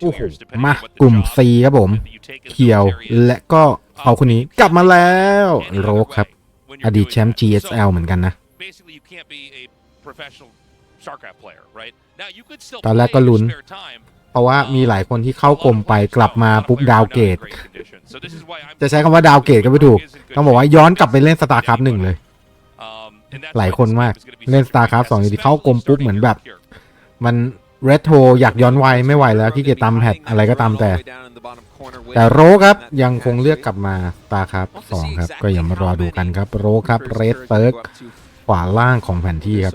โอ้ two โห years, depending มา on what the กลุ่ม job C ครับผม that you take in the เคียว military is. และก็เขาคนนี้กลับมาแล้ว Any โร other กครับ way when อ you're ดีต doing แชมป์ that. GSL So, เหมือนกันนะ basically, you can't be a professional StarCraft player, right? Now, you could still ตอนแรก play ก็ in your ลุ้น spare time. เพราะว่ามีหลายคนที่เข้ากลมไปกลับมาปุ๊บดาวเกต So this is why I'm จะใช้คำว่าดาวเกตก็ไม่ถูก ต้องบอกว่าย้อนกลับไปเล่นสตาร์คราฟหนึ่งเลย Um, and that's หลาย why คน this มาก game is gonna be เล่น so StarCraft 2อยู่ดีเข้ากลมปุ๊บเหมือนแบบ มันเร t โทอยากย้อนวัยไม่ไหวแล้วขี้เกียจตามแพทอะไรก็ตามแต่ แต่โรครับยังคงเลือกกลับมาตาครับ2ครับ ก็อย่ามารอดูกันครับ โรครับเรดเติร์กขวาล่างของแผนที่ครับ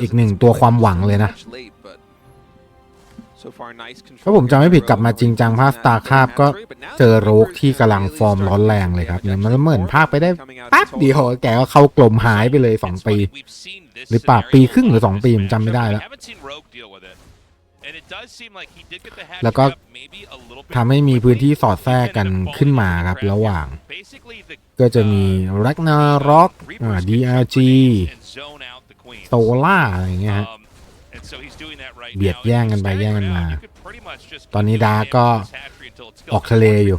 อีกหนึ่งตัวความหวังเลยนะ ถ้าผมจำไม่ผิดกลับมาจริงจังภาค StarCraft ก็เจอโรคที่กำลังฟอร์มร้อนแรงเลยครับเนี่ยมันเหมือนภาคไปได้แป๊บเดียวแกก็เข้ากลมหายไปเลย 2 ปี หรือเปล่าปีครึ่งหรือ 2 ปีผมจำไม่ได้แล้ว แล้วก็ทำให้มีพื้นที่สอดแทรกกันขึ้นมาครับระหว่าง ก็จะมี Ragnarok อ่า DRG โซล่าอะไรอย่างเงี้ยฮะ เบียดแย่งกันไปแย่งกันมา ตอนนี้ดาร์กก็ออกทะเลอยู่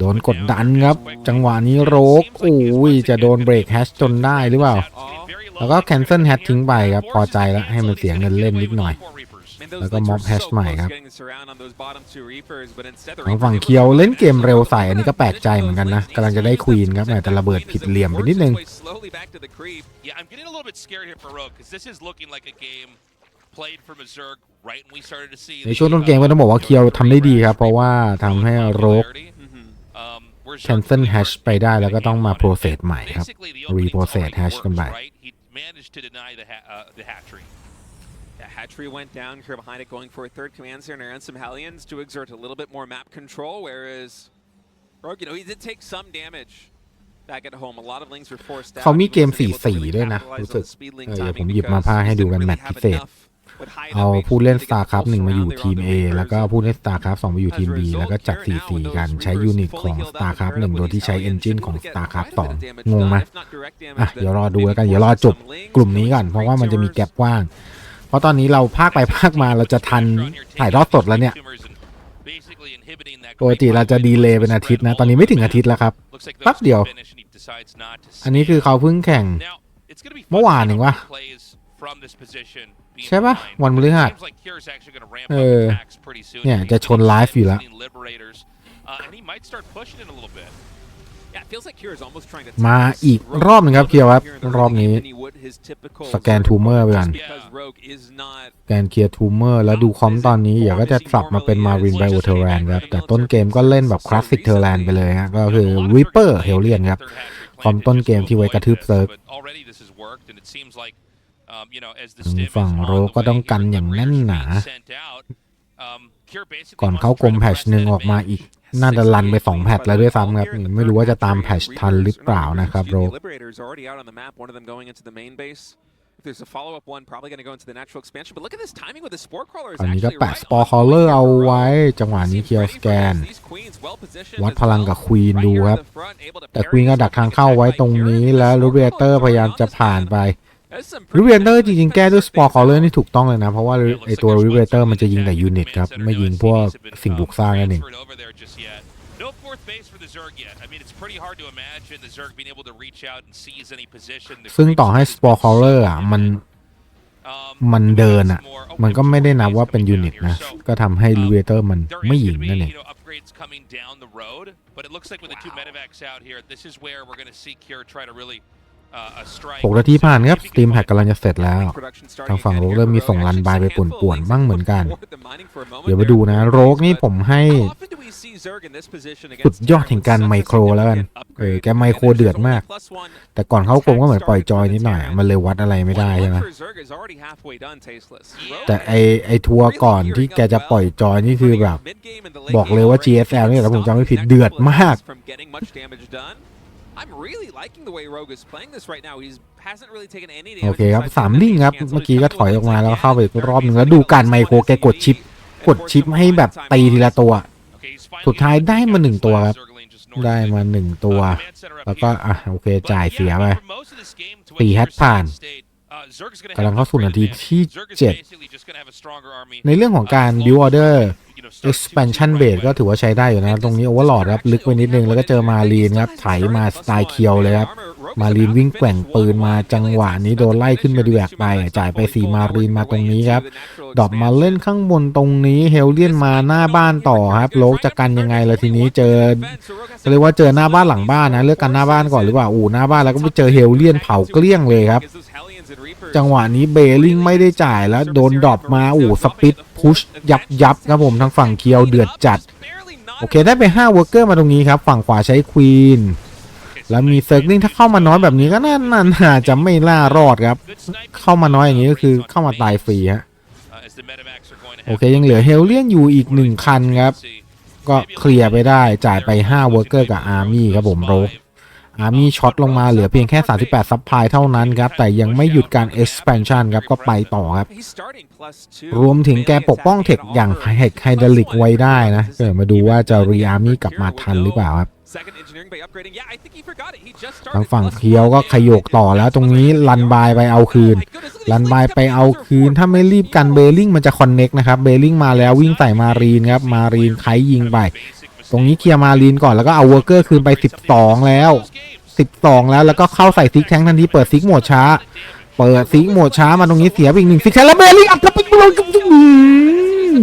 โดนกดดันครับ จังหวะนี้โรกโอ้ยจะโดนเบรกแฮชจนได้หรือเปล่า แล้วก็แคนเซิลแฮชทิ้งไปครับ พอใจแล้วให้มันเสียเงินเล่นนิดหน่อย แล้วก็ม็อบแฮชใหม่ครับทางฝั่งเคียวเล่นเกมเร็วใส่อันนี้ก็แปลกใจเหมือนกันนะกำลังจะได้ควีนครับแหมแต่ระเบิดผิดเหลี่ยมไปนิดนึง Yeah, I'm getting a little bit scared here for Rogue because this is looking like a game played from a Zerg right when we started to see ในช่วงต้นเกมก็ต้องบอกว่าเคียวทำได้ดีครับ เพราะว่าทำให้โรก Um, where Zerg cancel really hash hard ไปได้แล้วก็ต้องมา to get the game process on it. ใหม่ครับ Basically, the opening reprocess already hash กันไป Yeah, Hatchery went down here behind it, going for a third command center and some Hellions to exert a little bit more map control, whereas Rogue, you know, he did take some damage back at home. A lot of links were forced out. เขามีเกม He wasn't able to 4-4 really ด้วยนะ capitalize รู้สึก on the speed link เออเดี๋ยว timing ผมหยิบมา because พาให้ he ดู didn't กัน really แมตช์ have พิเศษ enough with high เอา elevation ผู้เล่น to get StarCraft pulse 1มาอยู่ around there ทีม on the A Reapers. แล้วก็ผู้เล่น StarCraft 2 มาอยู่ทีม B แล้วก็จัด4-4กันใช้ยูนิตของ StarCraft 1 โดยที่ใช้ Engine ของ StarCraft 2 งงไหมอะเดี๋ยวรอดูแล้วกัน เดี๋ยวรอจบกลุ่มนี้ก่อน เพราะว่ามันจะมีแกลบว่าง เพราะตอนนี้เราภาคไปภาคมาเราจะทันถ่ายทอดสดแล้วเนี่ยปกติเราจะดีเลย์เป็นอาทิตย์นะ ตอนนี้ไม่ถึงอาทิตย์แล้วครับแป๊บเดียว อันนี้คือเขาเพิ่งแข่ง เมื่อวานเองวะใช่ปะวันพฤหัสเออเนี่ยจะชนไลฟ์อยู่แล้ว มา test อีก Rogue รอบหนึ่งครับ a เคียวครับ little bit more here in the รอบนี้ early game than he would his typical สแกนทูเมอร์ไปก่อน just because Rogue is not แกนเคลียร์ทูเมอร์แล้วดูคอมตอนนี้เดี๋ยวก็จะสับมาเป็นมารินไบโอเทอร์แรนครับ แต่ต้นเกมก็เล่นแบบคลาสสิกเทอร์แลนไปเลยฮะก็คือวิปเปอร์เฮลเลียนครับความต้นเกมที่ไว้กระทืบเซิร์ฟทางฝั่งโรก็ต้องกันอย่างแน่นหนา ก่อนเข้ากลมแพทชหนึ่งออกมาอีก น่าจะรันไป 2 แพทช์แล้วด้วยซ้ำครับ ไม่รู้ว่าจะตามแพทช์ทันหรือเปล่านะครับโร Liberators already out on the map, one of them going into the main base. If there's a follow-up one, probably going to go into the natural expansion. But look at this timing with the Spore Crawler. ตอนนี้ก็แปะสปอร์คอลเลอร์เอาไว้ จังหวะนี้เคียวสแกน วัดพลังกับควีนดูครับ แต่ควีนก็ดักทางเข้าไว้ตรงนี้แล้วรูเบเตอร์พยายามจะผ่านไปริเวเตอร์จริงๆ แก้ด้วยสปอร์คอลเลอร์นี่ถูกต้องเลยนะ เพราะว่าไอตัวริเวเตอร์มันจะยิงแต่ยูนิตครับ ไม่ยิงพวกสิ่งบุกสร้างนั่นเอง No fourth base for the Zerg yet. I mean, it's pretty hard to imagine the Zerg being able to reach out and seize any position. The ซึ่ง creeps ต่อให้สปอร์คอลเลอร์อะมัน Um, มันเดินอะ more- oh, มันก็ไม่ได้นับว่าเป็น coming ยู down นิต here. นะ So, ก็ทำให้ um, ริเวเตอร์มัน there ไม่ is ยิง gonna be, นั่นเอง you know, upgrades coming down the road, but it looks like with the two medevacs out here, this is where we're going to see Cure try to really uh, a strike. หกนาทีผ่านครับ See ส if ตรี he ม can แพค find กำลังจะเสร็จแล้ว ทางฝั่งโรกเริ่มมีส่งรันบายไปป่วนๆบ้างเหมือนกัน เดี๋ยวมาดูนะ โรกนี่ผมให้ สุดยอดแห่งการไมโครแล้วกัน เออแกไมโครเดือดมาก แต่ก่อนเข้ากลมก็เหมือนปล่อยจอยนิดหน่อยอะมันเลยวัดอะไรไม่ได้ใช่ไหมแต่ไอไอทัวร์ก่อนที่แกจะปล่อยจอยนี่คือแบบ บอกเลยว่า GSL เนี่ยถ้าผมจำไม่ผิดเดือดมาก I'm really liking the way Rogue is playing this right now. He's hasn't really taken any โอ damage. เคครับ besides สาม the ลิงครับ cancel เมื่อกี้ก็ถอยออกมาแล้ว damage. เข้าไปอีกรอบหนึ่งแล้วดูการไมโครแกกดชิป กดชิปให้แบบตีทีละตัว สุดท้ายได้มาหนึ่งตัวครับได้มาหนึ่งตัว Uh, command center up แล้วก็ here. อะโอเค But จ่าย yeah, เสีย I ไป mean, for most of this game, to ตี what แฮ you ต were ผ่าน saying, State, uh, Zerg's gonna กำลัง have เข้าสู่ an นาที upgraded ที่ advantage. Zerg is เจ็ด basically just gonna have a stronger army. ในเรื่องของการ Uh, build order you know, start expansion base ก็ถือว่าใช้ได้อยู่นะ ตรงนี้ overlord ครับ ลึกไปนิดนึง แล้วก็เจอมารีนครับไถมาสไตล์เคียวเลยครับ มารีนวิ่งแกว่งปืนมาจังหวะนี้โดนไล่ขึ้นไปดีแวกไป จ่ายไปสีมารีนมาตรงนี้ครับ ดอปมาเล่นข้างบนตรงนี้เฮลเลียนมาหน้าบ้านต่อครับโลกจะกันยังไงล่ะทีนี้เจอเรียกว่าเจอหน้าบ้านหลังบ้านนะเลือกกันหน้าบ้านก่อนหรือเปล่าอู่หน้าบ้านแล้วก็ไปเจอเฮลเลียนเผาเกลี้ยงเลยครับ จังหวะนี้เบลลิงไม่ได้จ่ายแล้วโดนดรอปมาอู่สปิดพุชยับยับครับผมทางฝั่งเคียวเดือดจัด โอเคได้ไป5เวอร์เกอร์มาตรงนี้ครับ ฝั่งขวาใช้ควีนแล้วมีเซิร์กลิงถ้าเข้ามาน้อยแบบนี้ก็น่าน่าจะไม่ล่ารอดครับ Good sniping เข้ามาน้อยอย่างนี้ก็คือเข้ามาตายฟรีฮะ uh, as the Medivacs are going to โอ have เคยังเหลือเฮลเลียนอยู่อีกหนึ่งคันครับ ก็เคลียร์ไปได้จ่ายไป5เวอร์เกอร์กับอาร์มี่ครับผมโรก อาร์มี่ช็อตลงมาเหลือเพียงแค่ 38 ซับพลายเท่านั้นครับ แต่ยังไม่หยุดการ expansion ครับ ก็ไปต่อครับ รวมถึงแกปกป้องเทคอย่างเฮกไฮดรลิกไว้ได้นะเดี๋ยวมาดูว่าจะรีอาร์มี่กลับมาทันหรือเปล่าครับทางฝั่งเคียวก็ขยโกต่อแล้วตรงนี้ลันบายไปเอาคืน ลันบายไปเอาคืน ถ้าไม่รีบกันเบลลิงมันจะคอนเน็กนะครับ เบลลิงมาแล้ววิ่งใส่มารีนครับ มารีนไคยิงไป ตรงนี้เคลียร์มารีนก่อนแล้วก็เอาเวอร์เกอร์คืนไป 12 แล้ว 12 แล้วแล้วก็เข้าใส่ซิกแทงทันทีเปิดซิกหมดช้า เปิดซิกหมดช้ามาตรงนี้เสียไปอีกหนึ่งซิกแทงแล้วเบลลิงอัดกลับไปโดนกับอืม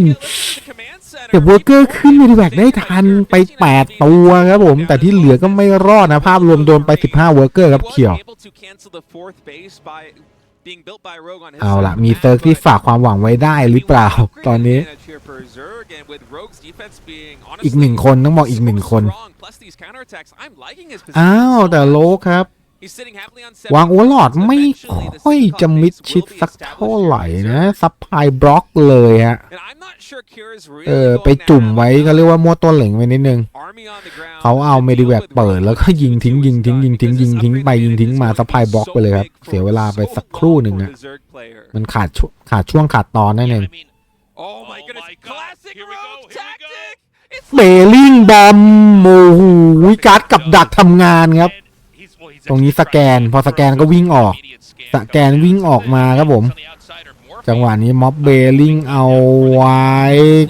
เก็บเวอร์เกอร์ขึ้นมิดแวกได้ทันไป 8 ตัวครับผม แต่ที่เหลือก็ไม่รอดนะ ภาพรวมโดนไป 15เวอร์เกอร์ครับเขียว เอาละมีเซิร์กที่ฝากความหวังไว้ได้หรือเปล่า ตอนนี้ อีกหนึ่งคนต้องบอกอีกหนึ่งคน อ้าว แต่โลครับ วางโอเวอร์ลอดไม่ค่อยจะมิดชิดสักเท่าไหร่นะซับพลายบล็อกเลยฮะเออไปจุ่มไว้ก็เรียกว่ามั่วตัวเหล่งไว้นิดนึงเขาเอาเมดิแวกเปิดแล้วก็ยิงทิ้งยิงทิ้งยิงทิ้งยิงทิ้งไปยิงทิ้งมาซัพพลายบล็อกไปเลยครับ เสียเวลาไปสักครู่หนึ่งอะมันขาดช่วขาดช่วงขาดตอนนั่นเอง Oh my goodness! my God. Classic Here we go, rogue here we go. tactic. It's เบลลิงบอมโอ้โหการ์ดกับดักทำงานครับ ตรงนี้สแกน พอสแกนก็วิ่งออก สแกนวิ่งออกมาครับผม จังหวะนี้ม็อบเบลลิงเอาไว้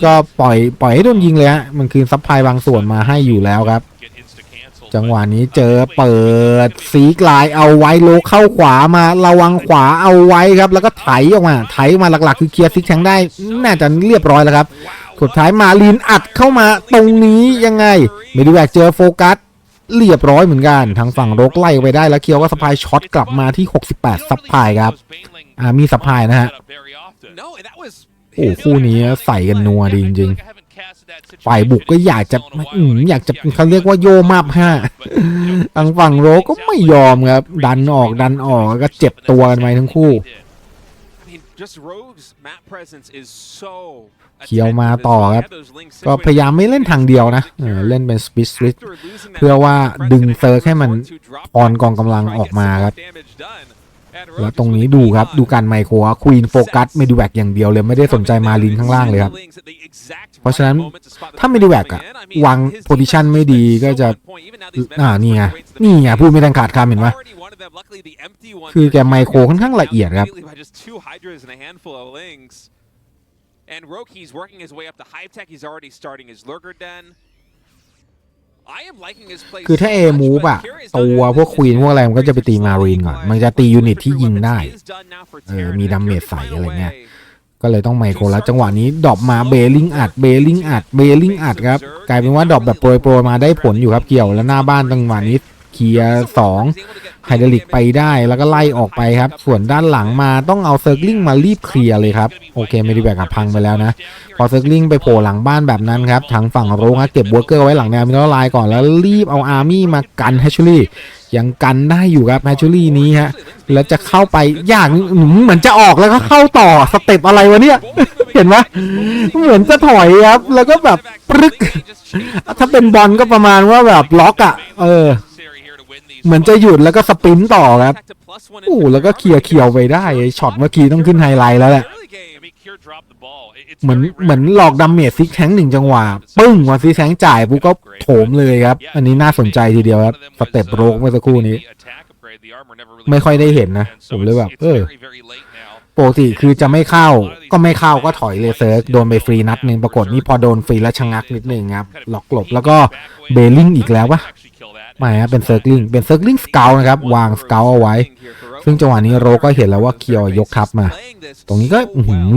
ก็ปล่อยปล่อยให้โดนยิงเลยฮะ มันคือซัพพลายบางส่วนมาให้อยู่แล้วครับ จังหวะนี้เจอเปิดสีกลายเอาไว้โลเข้าขวามาระวังขวาเอาไว้ครับ แล้วก็ไถออกมา ไถมาหลักๆ คือเคลียร์ซิกแทงได้ น่าจะเรียบร้อยแล้วครับสุดท้ายมาลีนอัดเข้ามาตรงนี้ยังไงเมดิแวกเจอโฟกัส เรียบร้อยเหมือนกัน ทางฝั่งโรกไล่ไปได้แล้วเคียวก็สปายช็อตกลับมาที่ 68 ซับพลายครับ อ่ามีซัพพลายนะฮะ no, and that was โอ้คู่นี้ใส่กันนัวดีจริงๆ ฝ่ายบุกก็อยากจะอืมอยากจะเขาเรียกว่าโยมาบห้าทางฝั่งโรก็ไม่ยอมครับ ดันออกดันออกแล้วก็เจ็บตัวกันไปทั้งคู่ I mean, just Rogue's map presence is so เคียวมาต่อครับ ก็พยายามไม่เล่นทางเดียวนะเออเล่นเป็นสปิ t สวิตเพื่อว่าดึงเซิร์ฟให้มันออนกองกำลังออกมาครับ แล้วตรงนี้ดูครับดูการไมโครควีนโฟกัสเมดิแวกอย่างเดียวเลยไม่ได้สนใจมาลินข้างล่างเลยครับ เพราะฉะนั้นถ้า Medivac อะวาง position ไม่ดีก็จะอ่านี่ไงนี่ไงพูดไม่ทันขาดคำเห็นไหม คือแกไมโครค่อนข้างละเอียดครับ And Roki's working his way up to Hive Tech. He's already starting his Lurker Den. I am liking his play คือถ้า A move อะตัวพวกควีนพวกอะไรมันก็จะไปตีมารีนก่อน มันจะตียูนิตที่ยิงได้ เออ มีดาเมจใส่อะไรเงี้ย ก็เลยต้องไมโครแล้วจังหวะนี้ดรอปมาเบลลิงอัดเบลลิงอัดเบลลิงอัดครับ กลายเป็นว่าดรอปแบบโปรยโปรยๆมาได้ผลอยู่ครับเกี่ยวแล้วหน้าบ้านจังหวะนี้เคลียร์สอง ไฮเดรลิกไปได้แล้วก็ไล่ออกไปครับ ส่วนด้านหลังมาต้องเอาเซิร์กลิงมารีบเคลียร์เลยครับ โอเคไม่ได้แบกกับพังไปแล้วนะ พอเซิร์กลิงไปโผล่หลังบ้านแบบนั้นครับ ทางฝั่งโรงครับเก็บบัวเกอร์ไว้หลังแนวมิโนไลน์ก่อนแล้วรีบเอาอาร์มี่มากันแฮชชูรี่ยังกันได้อยู่ครับแฮชชูรี่นี้ฮะแล้วจะเข้าไปยากเหมือนจะออกแล้วก็เข้าต่อสเต็ปอะไรวะเนี่ยเห็นไหมเหมือนจะถอยครับ แล้วก็แบบปรึก ถ้าเป็นบอลก็ประมาณว่าแบบล็อกอะ เออ เหมือนจะหยุดแล้วก็สปรินต์ต่อครับโอ้แล้วก็เคลียร์เคียวไปได้ช็อตเมื่อกี้ต้องขึ้นไฮไลท์แล้วแหละเหมือนเหมือนหลอก see ดาเมจซิกแทงหนึ่งจังหวะปึ้งวันซิแทงจ่ายปุ๊บก็โถมเลยครับ อันนี้น่าสนใจทีเดียวครับสเต็ปโรกเมื่อสักครู่นี้ ไม่ค่อยได้เห็นนะ ผมเลยแบบเออปกติคือจะไม่เข้าก็ไม่เข้าก็ถอยเลยเซิร์กโดนไปฟรีนัดหนึ่งปรากฏนี่พอโดนฟรีแล้วชะงักนิดหนึ่งครับหลอกหลบแล้วก็เบลลิงอีกแล้วปะ ไม่ฮะเป็นเซิร์กลิงเป็นเซิร์กลิงสเกลนะครับวางสเกลเอาไว้ ซึ่งจังหวะนี้โรก็เห็นแล้วว่าเคียวยกทัพมา ตรงนี้ก็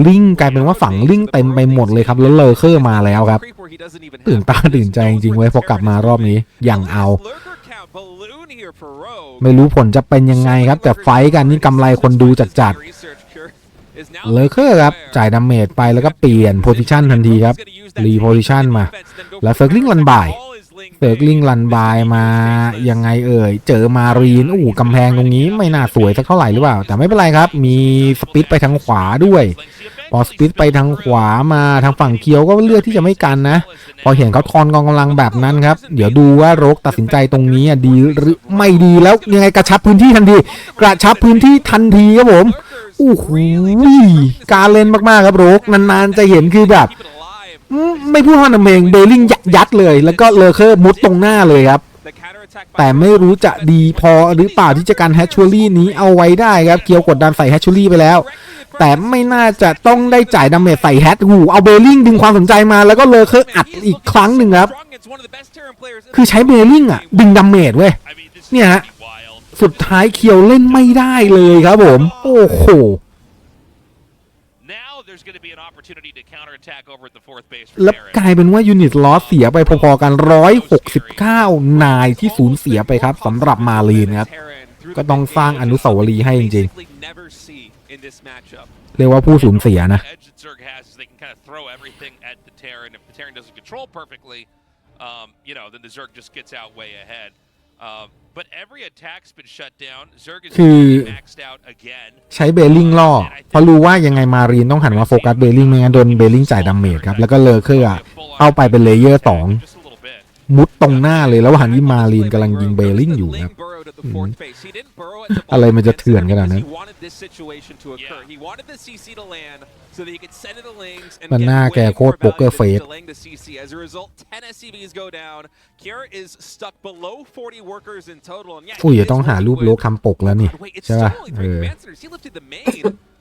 ลิงกลายเป็นว่าฝั่งลิงเต็มไปหมดเลยครับ แล้วเลอเคอร์มาแล้วครับ ตื่นตาตื่นใจจริงๆเว้ยพอกลับมารอบนี้อย่างเอาไม่รู้ผลจะเป็นยังไงครับ แต่ไฟกันนี่กำไรคนดูจัดๆเลอเคอร์ครับ จ่ายดาเมจไปแล้วก็เปลี่ยนโพซิชันทันทีครับ รีโพซิชันมา แล้วเซิร์กลิงลันบ่าย เซิร์กลิงลันบายมายังไงเอ่ย เจอมารีนอู้กำแพงตรงนี้ไม่น่าสวยสักเท่าไหร่หรือเปล่า แต่ไม่เป็นไรครับ มีสปิดไปทางขวาด้วย พอสปิดไปทางขวามาทางฝั่งเคียวก็เลือกที่จะไม่กันนะ พอเห็นเขาทอนกองกำลังแบบนั้นครับ เดี๋ยวดูว่าโรกตัดสินใจตรงนี้อะดีหรือไม่ดีแล้วยังไงกระชับพื้นที่ทันที กระชับพื้นที่ทันทีครับผมโอ้โหการเล่นมากๆครับโรกนานๆจะเห็นคือแบบอืม ไม่พูดว่านาเมงเบลลิงยัดยัดเลย แล้วก็เลอเคอร์มุดตรงหน้าเลยครับ แต่ไม่รู้จะดีพอหรือเปล่าที่จะการแฮชชูรี่นี้เอาไว้ได้ครับ เกียวกดดันใส่แฮชชูรี่ไปแล้ว แต่ไม่น่าจะต้องได้จ่ายดาเมจใส่แฮชหูเอาเบลลิงดึงความสนใจมาแล้วก็เลอเคอร์อัดอีกครั้งหนึ่งครับ คือใช้เบลลิงอะ ดึงดาเมจเว้ยเนี่ยฮะสุดท้ายเคียวเล่นไม่ได้เลยครับผม โอ้โห Now there's going to be an opportunity to counterattack over at the fourth base for แล้ว Terran. กลายเป็นว่ายูนิตลอสเสียไปพอๆกัน 169 นายที่สูญเสียไปครับสำหรับมาลีนครับ ก็ต้องสร้างอนุสาวรีย์ให้จริงๆ เรียกว่าผู้สูญเสียนะ edge that Zerg has is they can kind of throw everything at the Terran. If the Terran doesn't control perfectly, um, you know, then the Zerg just gets out way ahead. Um, but every attack's been shut down. Zerg is คือ maxed out again. ใช้เบลลิงล่อ เพราะรู้ว่ายังไงมารีนต้องหันมาโฟกัสเบลลิงไม่งั้นโดนเบลลิงจ่ายดาเมจครับ แล้วก็เลอเคอร์อะเข้าไปเป็นเลเยอร์สอง Just a little bit. มุดตรงหน้าเลยแล้วหันที่มารีนกำลังยิงเบลลิงอยู่ครับอะไรมันจะเถื่อนขนาดนั้นมันหน้าแกโคตรโป๊กเกอร์เฟสอุ้ยเดี๋ยวต้องหารูปโลกทำปกแล้วนี่ใช่ป่ะเออ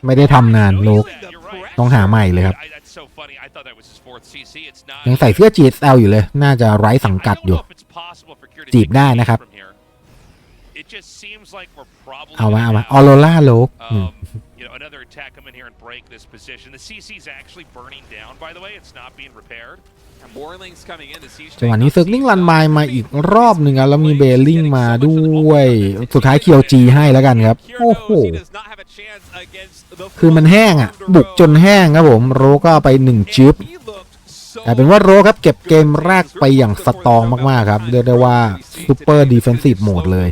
ไม่ได้ทำนานโลก Yeah, you're right. ต้องหาใหม่เลยครับ I, that's so funny. I thought that was his fourth CC. It's not. ยังใส่เสื้อ GSL อยู่เลย น่าจะไร้สังกัดอยู่ I don't know if it's possible for Kier to จีบ take ได้ the lead นะครับ from here. It just seems like we're probably เอามาเอามา gonna ออโรล่าโลก have, อืม um, you know, another attack come in here and break this position. The CC is actually burning down, by the way. It's not being repaired. จังหวะนี้เซิร์กลิงลันบายมาอีกรอบหนึ่งครับแล้วมีเบลลิงมาด้วย สุดท้ายเคียวจีให้แล้วกันครับ โอ้โห คือมันแห้งอะ บุกจนแห้งครับผม โรก็เอาไปหนึ่งจิบแต่เป็นว่าโรครับเก็บเกมแรกไปอย่างสตรองมาก ๆ ครับ เรียกได้ว่าซูเปอร์ดีเฟนซีฟโหมดเลย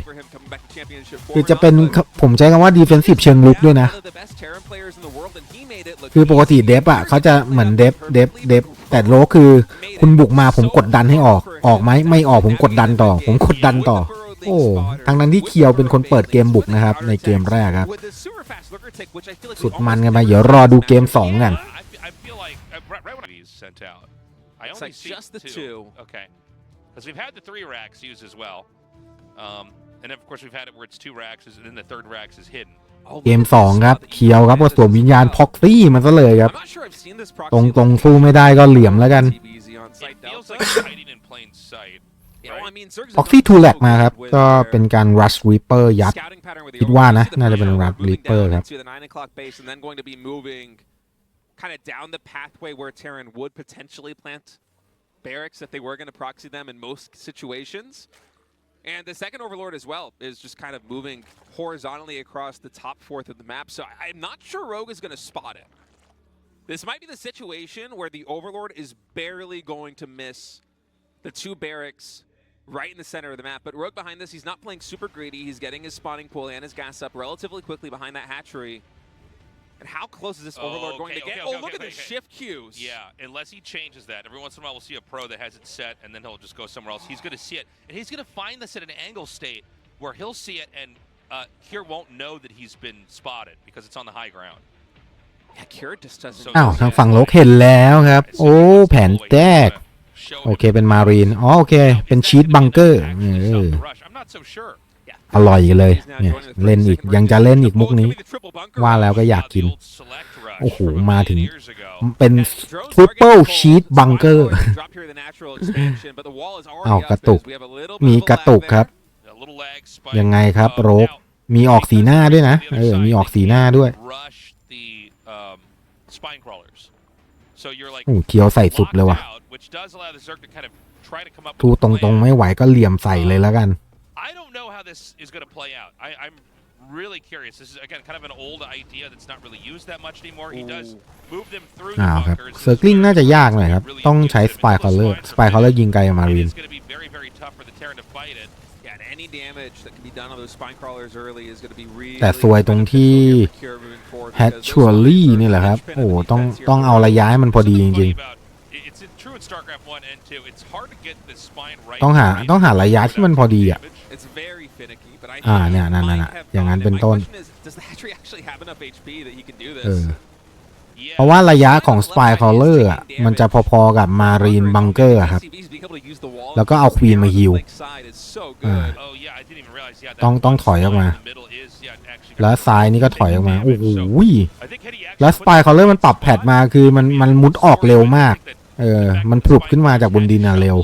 คือจะเป็นผมใช้คำว่าดีเฟนซีฟเชิงลุกด้วยนะ คือปกติเดฟอะเขาจะเหมือนเดฟเดฟเดฟแต่โรคือคุณบุกมาผมกดดันให้ออกออกไหมไม่ออกผมกดดันต่อ ผมกดดันต่อ โอ้ทั้งนั้นที่เคียวเป็นคนเปิดเกมบุกนะครับ ในเกมแรกครับ สุดมันกันไปเดี๋ยวรอดูเกมสองกัน I, I feel like uh, right, right when he's sent out, I It's only like see just the two. two. Okay, because we've had the three racks used as well, um, and then of course we've had it where it's two racks, and then the third racks is hidden. เกมสองครับเคียวครับก็สวมวิญญาณพ็อกซี่มันซะเลยครับ ตรงตรงๆสู้ไม่ได้ก็เหลี่ยมแล้วกัน It feels like it's hiding in plain sight. พ็อกซี่ทูแลกมาครับ ก็เป็นการรัชรีเปอร์ยัด คิดว่านะ น่าจะเป็น Rat Reaper ครับ kind of down the pathway where Terran would potentially plant barracks if they were going to proxy them in most situations. And the second Overlord as well is just kind of moving horizontally across the top fourth of the map. So I'm not sure Rogue is going to spot it. This might be the situation where the Overlord is barely going to miss the two barracks right in the center of the map. But Rogue behind this, he's not playing super greedy. He's getting his spawning pool and his gas up relatively quickly behind that hatchery. And how close is this Oh, Overlord going okay, to get? okay, oh, okay, look okay, at the okay. shift cues. Yeah, unless he changes that. Every once in a while, we'll see a pro that has it set, and then he'll just go somewhere else. He's going to see it, and he's going to find this at an angle state where he'll see it and uh, Kier won't know that he's been spotted because it's on the high ground. Yeah, Kira just doesn't. So อ้าว this ทาง is ฝั่ง like- โลกเห็นแล้วครับ as โอ้ soon as แผน possible, แตก you gotta show โอ him เคเป็นมารีน อ๋อโอเค เป็นชีตบังเกอร์เออ I'm not so sure. อร่อยเลยเนี่ยเล่นอีกยังจะเล่นอีกมุกนี้ ว่าแล้วก็อยากกิน โอ้โห มาถึง เป็นทริปเปิลชีตบังเกอร์อ้าวกระตุก มีกระตุกครับ ยังไงครับโรกมีออกสีหน้าด้วยนะ เออ มีออกสีหน้าด้วยโอ้เคียวใส่สุดเลยว่ะทูตรงๆไม่ไหวก็เหลี่ยมใส่เลยแล้วกัน I don't know how this is going to play out. I, I'm really curious. This is again kind of an old idea that's not really used that much anymore. He does move them through อ้า the วครับ bunkers. เซอร์กลิงน่าจะยากหน่อยครับ ต้องใช้สปายคอลเลอร์ สปายคอลเลอร์ยิงไกลกว่ามารีน It's going to be very, very tough for the Terran to fight it. Yeah, and any damage that can be done on those spine crawlers early is going to be really แต่ซวยตรงที่ beneficial here for Kira moving forward because those Hatchurly spines are นี่แหละครับ the โอ้ linchpin of the ต้อง defense here ต้อง for เอา Rogue. ระยะให้มันพอดีจ What's ริง funny about- it- It's in true in StarCraft 1 and 2. It's hard to get the spine right. ต้องหา right ต้องหาระยะที่มันพอดีอะ damage. It's very finicky, but I อ่า think เนี่ย he นั่น might น่ะ have อย่างนั้น found it. เป็น My ต้น question is, does the Hatchery actually have enough HP that he can do เอ this? อ Yeah. เพราะว่าระยะของสปายคอลเลอร์อะมันจะพอๆกับมารีนบังเกอร์ครับ ACVs being able to use the wall แล้วก็เอาควีนมาฮิล Lakeside is so อ่า good. Oh yeah, I didn't even realize. Yeah, that ต้องต้อง one ถอยออกมา spine in the middle is, yeah, actually แล้ว gonna ซ้ายนี่ก็ถอยออกมา โอ้โห I think Hedy actually แล้วส put ปาย the คอลเลอร์มันปรับแพทมาคือมันมันมุดออกเร็วมาก I think that เออ มันผุดขึ้นมาจากบนดินอะเร็ว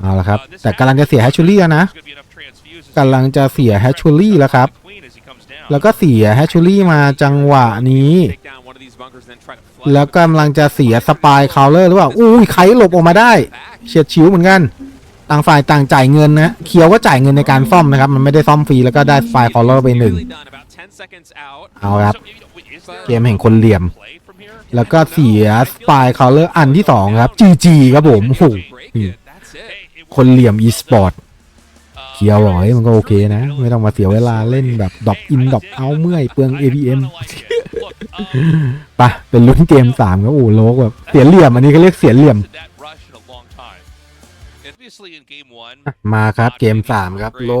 เอาละครับ แต่กำลังจะเสียแฮชชูรี่นะ กำลังจะเสียแฮชชูรี่แล้วครับ แล้วก็เสียแฮชชูรี่มาจังหวะนี้ แล้วกำลังจะเสียสปายคอลเลอร์หรือเปล่าอุ้ยใครหลบออกมาได้เฉียดฉิวเหมือนกันต่างฝ่ายต่างจ่ายเงินนะเคียวก็จ่ายเงินในการซ่อมนะครับ มันไม่ได้ซ่อมฟรีแล้วก็ได้สปายคอลเลอร์ไปหนึ่งเอาครับ เกมแห่งคนเหลี่ยม แล้วก็เสียสปายคอลเลอร์อันที่สองครับจีจีครับผมโอ้โหคนเหลี่ยม e สปอร์ต เคียวบอกเฮ้ยมันก็โอเคนะ ไม่ต้องมาเสียเวลาเล่นแบบดรอปอินดรอปเอาเมื่อยเปลือง APM ปะเป็นลุ้นเกม3ครับโอ้โลกแบบเสียเหลี่ยมอันนี้ก็เรียกเสียเหลี่ยมมาครับเกม3ครับโล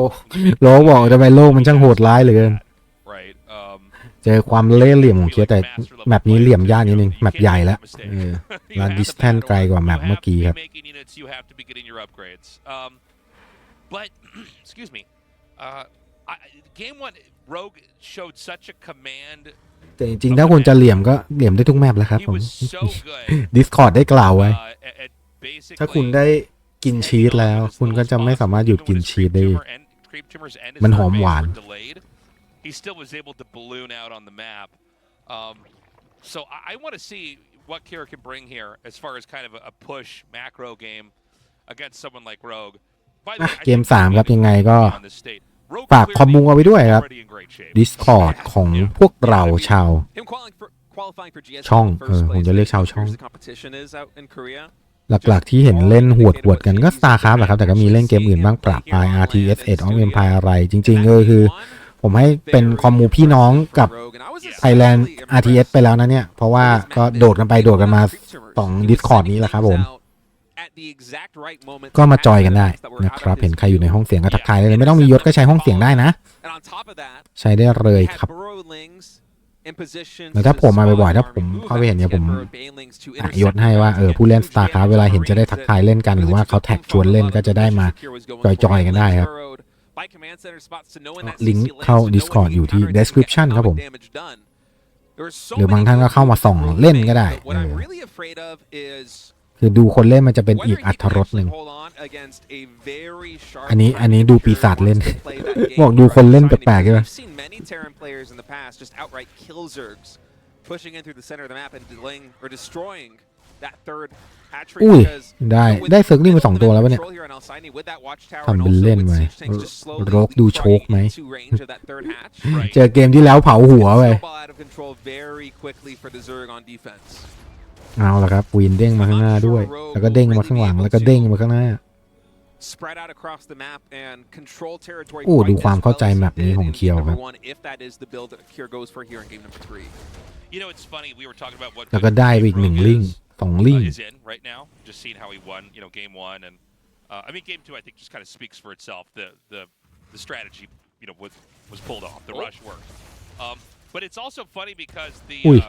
โลกบอกทำไมโลกมันช่างโหดร้ายเหลือเกินเจอความเล่เหลี่ยมของเคียแต่แมปนี้เหลี่ยมยากนิดนึงแมปใหญ่แล้วเออแล้วดิสแทนไกลกว่าแมปเมื่อกี้ครับ but excuse me, uh, I, game one, Rogue showed such a command. แต่จริงๆ ถ้าคุณจะเหลี่ยมก็เหลี่ยมได้ทุกแมปแล้วครับ He ผม was so good. Discord ได้กล่าวไว้ uh, at- at basically ถ้าคุณได้กินชีสแล้ว คุณก็จะไม่สามารถหยุดกินชีสได้อีกมันหอมหวาน He still was able to balloon out on the map. Um, so I, I want to see what Kira can bring here as far as kind of a, a push macro game against someone like Rogue. By the way, I เกม think 3ครับยังไงก็ on this state. Rogue ฝากคอมมู clearly เอาไว้ด้วยครับ already in great shape. Discord ของพวกเราชาว Him qualifying for, qualifying for GS ช่อง in the เออ first ผม place จะเรียก makes ชาว me ช่อง curious the competition is out in Korea. หลักๆที่เห็นเล่นหวดหวดๆกันก็ StarCraft แหละครับ แต่ก็มีเล่นเกมอื่นบ้างปรับปลาย RTS 8 of Empire อะไร จริงๆก็คือ ผมให้เป็นคอมมูพี่น้องกับ Thailand RTS ไปแล้วนะเนี่ย เพราะว่าก็โดดกันไปโดดกันมาสอง Discord นี้แหละครับผม ก็มาจอยกันได้นะครับ เห็นใครอยู่ในห้องเสียงก็ทักทายได้เลยไม่ต้องมียศก็ใช้ห้องเสียงได้นะ ใช้ได้เลยครับแล้วถ้าผมมาบ่อยๆถ้าผมเข้าไปเห็นเนี่ยผมอะยศให้ว่าเออผู้เล่น StarCraft เวลาเห็นจะได้ทักทายเล่นกันหรือว่าเขาแท็กชวนเล่นก็จะได้มาจอยๆกันได้ครับลิงก์เข้า Discord อยู่ที่ description ครับผม หรือบางท่านก็เข้ามาส่องเล่นก็ได้เออ คือดูคนเล่นมันจะเป็นอีกอัตรสหนึ่ง อันนี้อันนี้ดูปีศาจเล่น บอกดูคนเล่นแปลกๆใช่ไหม We've seen many Terran players in the past just outright kill Zergs, pushing in through the center of the map and delaying or destroying that third hatchery อุ้ย because ได้ with ได้เซิร์กนี่มาสองตัวแล้ววะเนี่ย control here on Alcyone with that watchtower ทำ and เป็น also เล่น with ไป siege tanks just slowly โรกดูโชคไหม leapfrogging into range of that third hatch. เจอเกมที่แล้วเผาหัวไป เอาละครับวีนเด้งมาข้างหน้าด้วย แล้วก็เด้งมาข้างหลังแล้วก็เด้งมาข้างหน้า Spread out across the map and control territory โอ้ quite ดู as ความเข้าใจ well as แมป they นี้ did ของ in เคียว game ครับ number one, if that is the build that Kier goes for here in game number three. You know, it's funny. We were talking about what แล้วก็ได้ไปอีกหนึ่งลิงก์สองลิง uh, ก์ is in right now. Just seeing how he won, you know, game one, and uh, I mean, game two. I think just kind of speaks for itself. The the the strategy, you know, was was pulled off. The Oh. rush worked. Um, but it's also funny because the Ui. uh,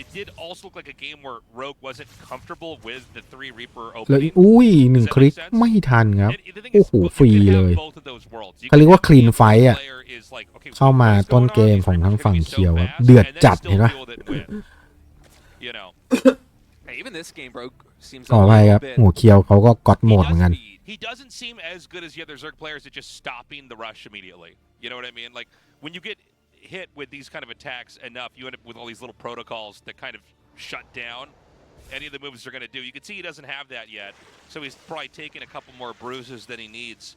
it did also look like a game where Rogue wasn't comfortable with the three Reaper แล้ว opening. อุ้ยหนึ่งคลิกไม่ทันครับ And the thing โอ้ is, โห you ฟรี can เล have ย both of those worlds. You เขาเรียกว่า can clean have fight อะ player is like, okay, เข้ามา what's ต้น going เก on? ม These ของทาง Ripers ฝั่ง can be so เขียวครับ fast, เดือด and then จัด still เห็นปะ feel that win. You know. Hey, even this game, bro, seems ขอ a อภัยครับ little bit หัวเคียวเขาก็ก๊อตโหมด He เหมือนกัน does- He doesn't seem as good as the other Zerg players at just stopping the rush immediately. You know what I mean? Like when you get hit with these kind of attacks enough, you end up with all these little protocols that kind of shut down any of the moves they're going to do. You can see he doesn't have that yet, so he's probably taking a couple more bruises than he needs.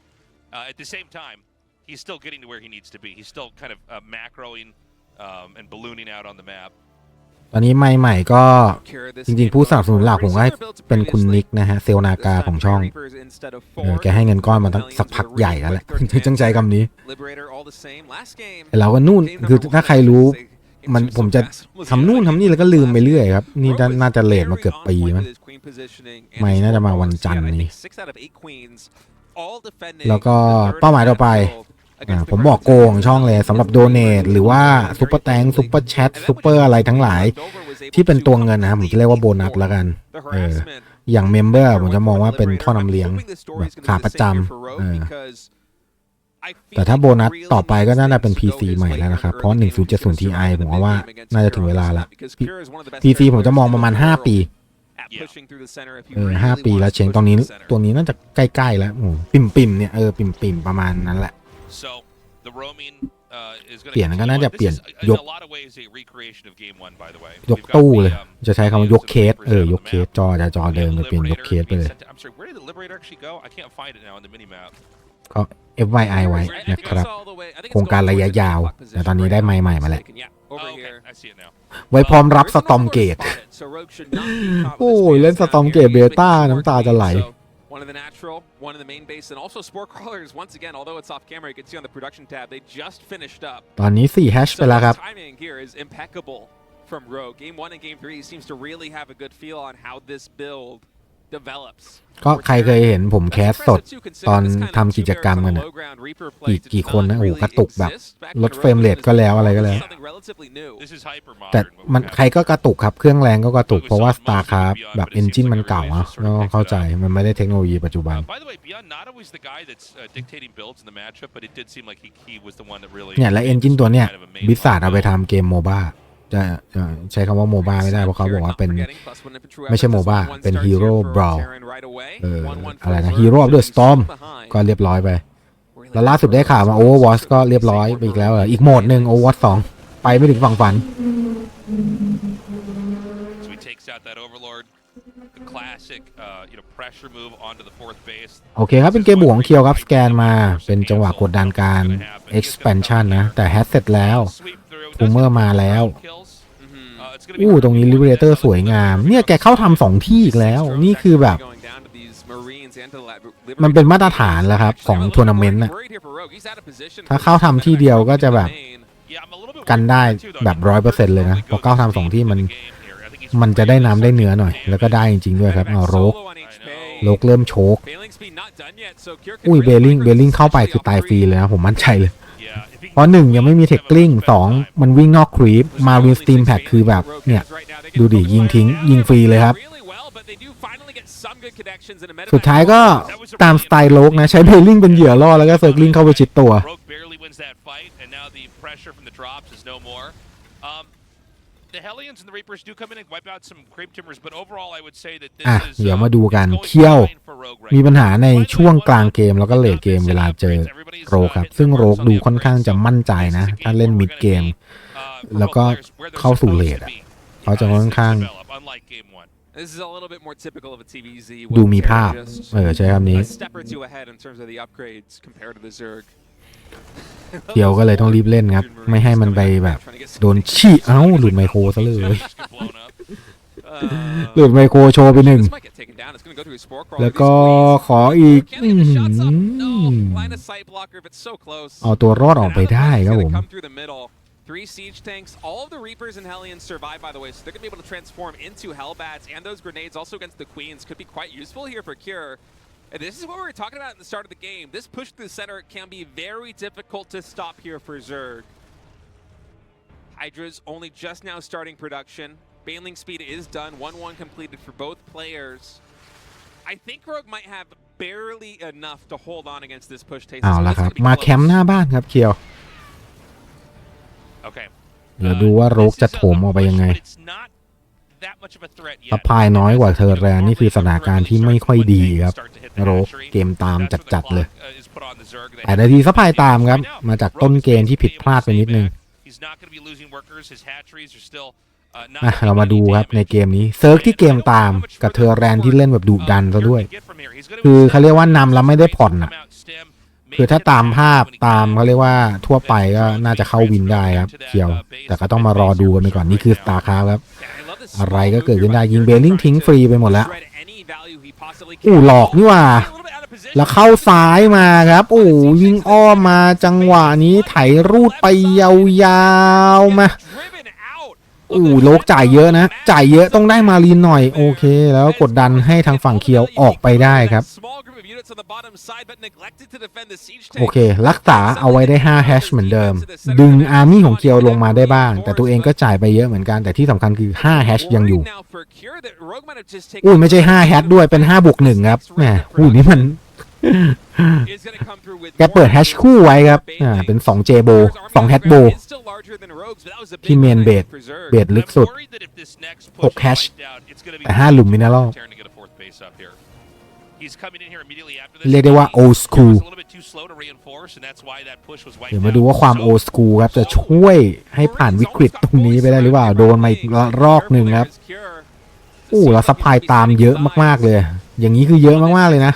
Uh, at the same time, he's still getting to where he needs to be. He's still kind of uh, macroing um, and ballooning out on the map. ตอนนี้ไม่ใหม่ก็จริงๆ ผู้สนับสนุนหลักผมก็ให้เป็นคุณนิกนะฮะ เซลนากาของช่องเออแกให้เงินก้อนมาตั้งสักพักใหญ่แล้วแหละจึงใจคำนี้เราก็นู่นคือถ้าใครรู้มันผมจะทำนู่นทำนี่แล้วก็ลืมไปเรื่อยครับ นี่น่าจะเลทมาเกือบปีมั้งไม่น่าจะมาวันจันทร์นี้ แล้วก็เป้าหมายต่อไป อ่า against the ผมบอกโกงช่องเลยสำหรับโดเน a หรือว่าซุปเปอร์แตงซุปเปอร์แชทซุปเปอร์อะไรทั้งหลาย ที่เป็นตัวเงินนะครับผมจะเรียกว่าโบนัสแล้วกัน The เออ harassment อย่างเมมเบอร์ผมจะมองว่าเป็นท่อนำเลี้ยงแบบขาประจำเออแต่ถ้าโบนัสต่อไปก็น่าจะเป็น PC ใหม่แล้วนะครับ เพราะ 1070 Ti ผมว่าน่าจะถึงเวลาละ PC ผมจะมองประมาณ 5 ปีเออห้าปีแล้วเชงตรงนี้ ตัวนี้น่าจะใกล้ ๆ แล้วโอ้ปิ่มปิมๆเนี่ย เออ ปิ่มปิมๆ ประมาณนั้นแหละ So the roaming uh, is going เปลี่ยนก็น่าจะเปลี่ยน in ยก a lot of ways a recreation of game one by the way. ยก We've got ตู้ the, เลย um, จะใช้คำว่ายกเคสเออยก Represent เคสจอจะจอเดิมเลยเปลี่ยนยกเคสไปเลย Liberator being sent to- I'm sorry, where did the Liberator actually go? I can't find it now on the minimap. ก็ FYI ไว้นะครับ โครงการระยะยาวแต่ตอนนี้ได้ไม้ใหม่มาแล้ว Oh, okay, I see it now. ไว้พร้อมรับสตอมเกต โอ้ยเล่น Storm Gate Beta น้ำตาจะไหล One in the natural, one in the main base, and also Spore Crawlers. Once again, although it's off camera, you can see on the production tab they just finished up. ตอนนี้4แฮช So ไปแล้วครับ the timing here is impeccable from Rogue. Game one and game three he seems to really have a good feel on how this build develops. ก็ใครเคยเห็นผมแคสสดตอนทำกิจกรรมกันอะกี่กี่คนนะโอ้โหกระตุกแบบลดเฟรมเรทก็แล้วอะไรก็แล้ว This is hyper แต่ modern. what มัน we have. ใครก็กระตุกครับ เครื่องแรงก็กระตุกเพราะว่า StarCraft แบบเอนจินมันเก่าอะก็เข้าใจมันไม่ได้เทคโนโลยีปัจจุบัน Uh, by the way, Beyond not always the guy that's uh, dictating builds in the matchup, but it did seem like he, he was the one that really. เนี่ย และเอนจินตัวเนี้ย kind of a main บิสซาร์ line เอาไป build. ทำเกมโมบ้า จะจะใช้คำว่าโมบ้าไม่ได้เพราะเขาบอกว่าเป็นไม่ใช่ MOBA เป็น Hero Brawl เอออะไรนะ Hero of the Storm ก็เรียบร้อยไป แล้วล่าสุดได้ข่าวมา Overwatch ก็เรียบร้อยไปอีกแล้วเหรออีกโหมดหนึ่ง Overwatch 2ไปไม่ถึงฝั่งฝัน So he takes out that Overlord. The classic, uh, you know, pressure move onto the fourth base. โอเคครับ เป็นเกมบวกของเคียวครับ สแกนมาเป็นจังหวะกดดันการ expansion นะ แต่แฮชเสร็จแล้ว Sweep through. Boomer Doesn't มาแล้ว kills. อือฮึ Uh, it's gonna be อู้ hard ตรงนี้ to win Liberator with สวยงาม เนี่ยแกเข้าทำสองที่อีกแล้ว นี่คือแบบ มันเป็นมาตรฐานแล้วครับ ของทัวร์นาเมนต์น่ะถ้าเข้าทำที่เดียวก็จะแบบ Yeah, I'm a little bit กันได้ worried too, though. แบบร้อยเปอร์เซ็นต์เลยนะพอก้าวทำสองที่มัน I think he's มันจะได้น้ำได้เนื้อหน่อย แล้วก็ได้จริงๆด้วยครับเอาโรกโรกเริ่มโชก อุ้ยเบลลิง เบลลิงเข้าไปคือตายฟรีเลยนะ ผมมั่นใจเลย Yeah, if he เพราะหนึ่งยังไม่มีเทคกลิ้งสองมันวิ่งนอกครีปมาวินสตีมแพคคือแบบเนี่ย ดูดิยิงทิ้ง ยิงฟรีเลยครับ สุดท้ายก็ตามสไตล์โลกนะ ใช้เบลลิงเป็นเหยื่อล่อแล้วก็เซิร์กลิงเข้าไปชิดตัว the pressure from the drops is no more. Um, the Hellions and the Reapers do come in and wipe out some creep timbers, but overall, I would say that this อะ is เดี๋ยว uh, มาดูกัน it's going เคี่ยว fine for Rogue right มี now. ปัญหาในช่วงกลางเกมแล้วก็เลทเกมเวลาเจอโรกครับ ซึ่งโรกดูค่อนข้างจะมั่นใจนะ ถ้าเล่นมิดเกม Uh, แล้วก็เข้าสู่เลทอะเขาจะค่อนข้าง unlike game one. This is a little bit more typical of a TVZ. ดูมีภาพ เออใช้คำนี้ เคียวก็เลยต้องรีบเล่นครับ ไม่ให้มันไปแบบ โดนชี้เอ้าหลุดไมโครซะเลย Just get blown up. หลุดไมโครโชว์ไปหนึ่ง This might get taken down. It's gonna go through his spore crawler. แล้ว These ก็ squeeze. ขออีก Can he get the shots up? อื้อ No. หือ Line of sight blocker, but so close. เอาตัวรอดออกไปได้ครับผม Come through the middle. Three siege tanks. All of the Reapers and Hellions survive, by the way, so they're gonna be able to transform into Hellbats, and those grenades also against the Queens could be quite useful here for Cure. And this is what we were talking about at the start of the game. This push through the center can be very difficult to stop here for Zerg. Hydra's only just now starting production. Baneling speed is done. 1-1 completed for both players. I think Rogue might have barely enough to hold on against this push taste. เอาละครับ มาแคมป์หน้าบ้านครับเคียว Okay. เดี๋ยวดูว่าโรกจะโถมออกไปยังไง But it's not that much of a threat yet. สปายน้อยกว่าเทอร์แรนนี่คือสถานการณ์ที่ไม่ค่อยดีครับโรกเกมตามจัดๆเลยแต่นาทีสปายตามครับ มาจากต้นเกมที่ผิดพลาดไปนิดนึง He's not going to be losing workers. His hatcheries are still, uh, not อะ taking เรามา any ดูครับ damage. ในเกมนี้เซิร์กที่เกมตามกับเทอร์แรนที่เล่นแบบดุดันซะด้วย คือเขาเรียกว่านำแล้วไม่ได้ผ่อนอะคือถ้าตามภาพตามเขาเรียกว่าทั่วไปก็น่าจะเข้าวินได้ครับเคียว แต่ก็ต้องมารอดูกันไปก่อน นี่คือสตาร์คราฟครับ อะไรก็เกิดขึ้นได้ยิงเบลลิงทิ้งฟรีไปหมดแล้วอู้หลอกนี่หว่า แล้วเข้าซ้ายมาครับโอ้วิ่งอ้อมมาจังหวะนี้ไถรูดไปยาวๆมาอู้โลกจ่ายเยอะนะ จ่ายเยอะต้องได้มารีนหน่อย โอเค แล้วกดดันให้ทางฝั่งเคียวออกไปได้ครับ โอเค รักษาเอาไว้ได้ 5 แฮชเหมือนเดิม ดึงอาร์มี่ของเคียวลงมาได้บ้าง แต่ตัวเองก็จ่ายไปเยอะเหมือนกัน แต่ที่สำคัญคือ 5 แฮชยังอยู่ อุ้ยไม่ใช่ 5 แฮชด้วยเป็น 5บวก1ครับแหมอุ้ยนี่มัน แกเปิดแฮชคู่ไว้ครับ อ่า เป็น2 j โบ2แฮชโบที่เมนเบสเบสลึกสุดหก hash แต่ห้าหลุม mineral เรียกได้ว่า old school เดี๋ยวมาดูว่าความโอสกูครับจะช่วยให้ผ่านวิกฤตตรงนี้ไปได้หรือเปล่า โดนมาอีกรอบหนึ่งครับอู้แล้วซัพพลายตามเยอะมาก ๆ เลย อย่างนี้คือเยอะมาก ๆ เลยนะ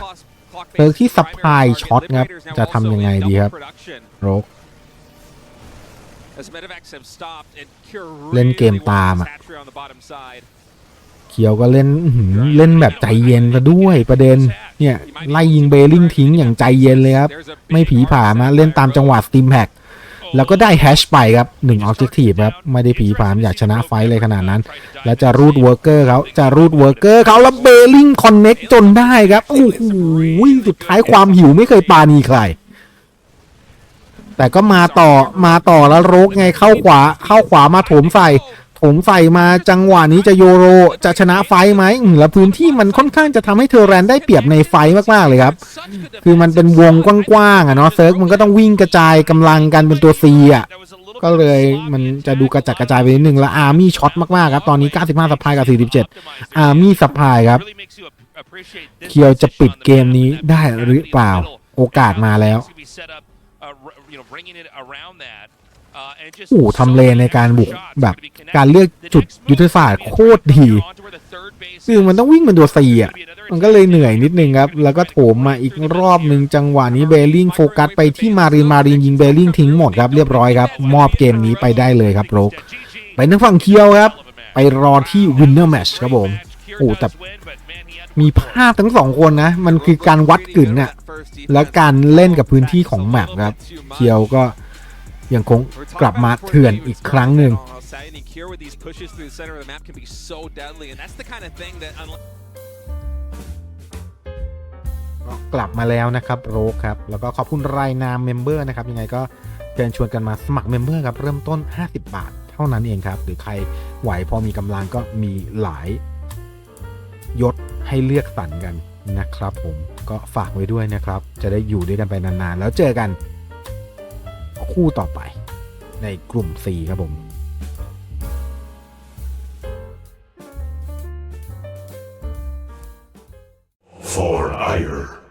เซิร์ฟที่ซัพพลายช็อตครับ จะทำยังไงดีครับโรกเล่นเกมตามอะ เคียวก็เล่นเล่นแบบใจเย็นซะด้วยประเด็นเนี่ยไล่ยิงเบลลิงทิ้งอย่างใจเย็นเลยครับ ไม่ผีผามาเล่นตามจังหวะสตีมแพคแล้วก็ได้แฮชไปครับหนึ่งออบเจกตีฟครับไม่ได้ผีผามอยากชนะไฟเลยขนาดนั้น แล้วจะรูดเวิร์กเกอร์เขาจะรูดเวิร์กเกอร์เขาแล้วเบลลิงคอนเน็กจนได้ครับโอ้โหสุดท้ายความหิวไม่เคยปราณีใคร แต่ก็มาต่อมาต่อแล้วโรกไงเข้าขวาเข้าขวามาโถมใส่ มใส่มาจังหวะนี้จะโยโรจะชนะไฟไหมแล้วพื้นที่มันค่อนข้างจะทำให้เทอร์แรนได้เปรียบในไฟมากๆเลยครับ คือมันเป็นวงกว้างๆอะเนาะเซิร์ฟมันก็ต้องวิ่งกระจายกำลังกันเป็นตัวซีอะก็เลยมันจะดูกระจัดกระจายไปนิดนึงแล้วอาร์มี่ช็อตมากๆครับตอนนี้ 95สปายกับ 47 อาร์มี่สปายครับ เคียวจะปิดเกมนี้ได้หรือเปล่าโอกาสมาแล้ว โอ้ทำเลในการบุกแบบการเลือกจุดยุทธศาสตร์โคตรดีคือมันต้องวิ่งเป็นตัวซีอะ มันก็เลยเหนื่อยนิดนึงครับ แล้วก็โถมมาอีกรอบหนึ่งจังหวะนี้เบลลิงโฟกัสไปที่มารีนมารีนยิงเบลลิงทิ้งหมดครับเรียบร้อยครับ มอบเกมนี้ไปได้เลยครับโรกไปทางฝั่งเคียวครับ ไปรอที่วินเนอร์แมชครับผมโอ้แต่มีภาพทั้งสองคนนะ มันคือการวัดกึ่นน่ะ แล้วการเล่นกับพื้นที่ของแมปครับ เคียวก็ ยังคงกลับมาเถื่อนอีกครั้งหนึ่ง กลับมาแล้วนะครับโรคครับ แล้วก็ขอบคุณรายนามเมมเบอร์นะครับ ยังไงก็เชิญชวนกันมาสมัครเมมเบอร์ครับ เริ่มต้น 50 บาทเท่านั้นเองครับ หรือใครไหวพอมีกำลังก็มีหลายยศให้เลือกสรรกันนะครับผมก็ฝากไว้ด้วยนะครับ จะได้อยู่ด้วยกันไปนานๆ แล้วเจอกัน คู่ต่อไป ในกลุ่ม C ครับผม4 Iron